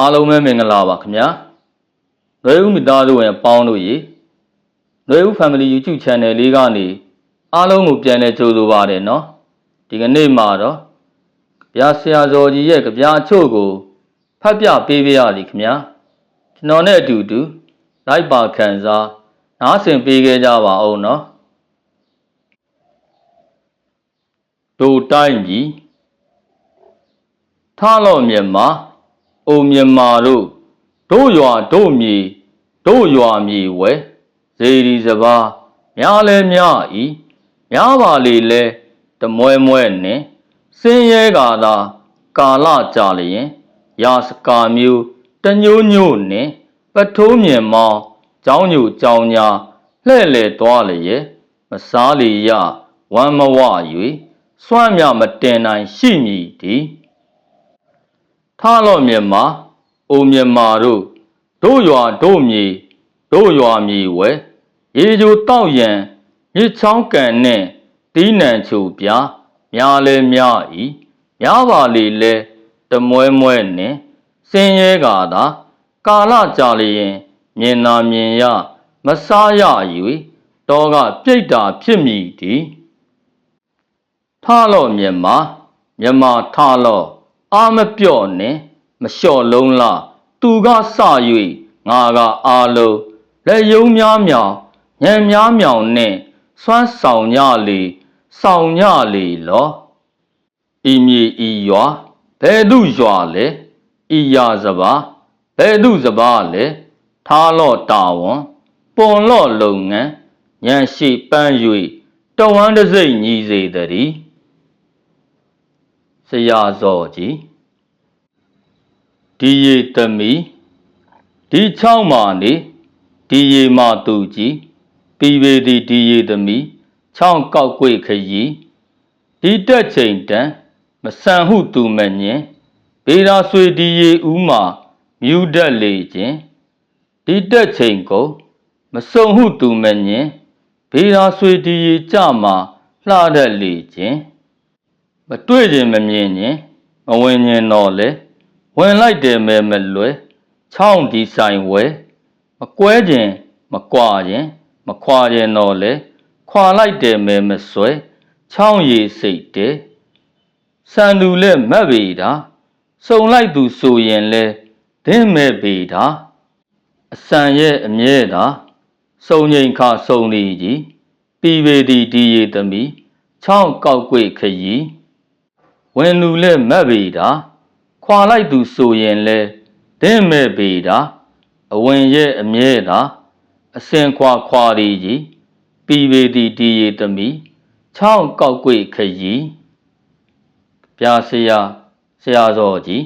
အားလုံးပဲမင်္ဂလာပါခင်ဗျာ။နှွေဦးမိသားစုဝင်အပေါင်းတို့ရေနှွေဦး Family YouTube Channel လေးကနေအားလုံးကိုပြန်လည်ကြိုဆိုပါရနော်။ဒီကနေ့မှာတော့ဗျာဆရာဇော်ကြီးရဲ့ကြပြအချို့ကိုဖတ်ပြပေးပါရစီခင်ဗျာ။ကျွန်တော်နဲ့အတူတူလိုက်ပါခံစားနားဆင်ပေးခဲ့ကြပါအောင်နော်။တို့တိုင်းကြီးထားလော့မြန်မာ အိုမြန်မာတို့တို့ရွာတို့မြေ တို့ရွာမြေဝဲဇေဒီစပါးများလဲများဤများပါလေလဲတမွဲမွဲနဲ့စင်းရဲကာသာကာလကြာလျင်ရာစကာမျိုးတညိုးညို့နဲ့ပထိုးမြင်မောင်းကြောင်းညို့ကြောင်းညာလှဲ့လေသွားလျက်မစားလီရဝမ်းမဝ၍စွမ်းမြမတင်နိုင်ရှိမည်တည်း ထားလော့မြန်မာအိုမြန်မာတို့တို့ရွာတို့မြေတို့ရွာမြေဝဲရေချိုတောက်ရန်မြစ်ချောင်းကန်နဲ့တီးနံချိုပြားများလဲများဤများပါလေလဲတမွဲမွဲနဲ့စင်ရဲကာသာကာလကြာလျင်မြင်နာမြင်ရမစားရ၍တောကပြိတ်တာဖြစ်မိသည်ထားလော့မြန်မာမြန်မာထားလော့ အာမပြော့နဲ့မလျှော့လုံးလားသူကစ၍ငါကအာလုံးလက်ယုံများမြောင်ညံများမြောင်နဲ့စွမ်းဆောင်ညလေဆောင်ညလေလောဤမြေဤရွာဘယ်သူရွာလဲဤရာစပါဘယ်သူစပါလဲထားလော့တာဝန်ပွန်လော့လုပ်ငန်းညံရှိပန်း၍တဝမ်းတစ်စိတ်ညီစေတည်း ဆရာဇော်ကြီးဒီရီသမီဒီချောင်းမာနေဒီရီမာသူကြီးပြီးပေသည်ဒီရီသမီချောင်းကောက်ကွေခရီဒီတက်ချိန်တန်မဆန်ဟုသူမညင်ဘေရာဆွေဒီရီဦးမှာမြူတက်လေခြင်းဒီတက်ချိန်ကိုမစုံဟုသူမညင်ဘေရာဆွေဒီရီကြမှာလှတတ်လေခြင်း မတွေ့ခြင်းမမြင်ခြင်းမဝင်ခြင်းတော့လေဝင်လိုက်တယ်မဲမလွယ်ချောင်းဒီဆိုင်ဝဲမကွဲခြင်းမကွာခြင်းမခွာခြင်းတော့လေခွာလိုက်တယ်မဲမဆွဲချောင်းရည်စိတ်တယ်စံသူလက်မက်ပေတာစုံလိုက်သူဆိုရင်လဲဒင်းမဲ့ပေတာအစံရဲ့အမြဲတာစုံငိန်ခါစုံနေကြီးပြီးပေသည်ဒီရီသမီးချောင်းကောက်ကွေခရီး ဝင်လူလဲမက်ပေတာခွာလိုက်သူဆိုရင်လဲဒင့်မဲ့ပေတာအဝင်ရဲ့အမြဲတာအစင်ခွာခွာရီကြီးပြီးပေသည်ဒီရီသမီးချောင်းကောက်ကွေခရီးပြာဆရာဆရာတော်ကြီး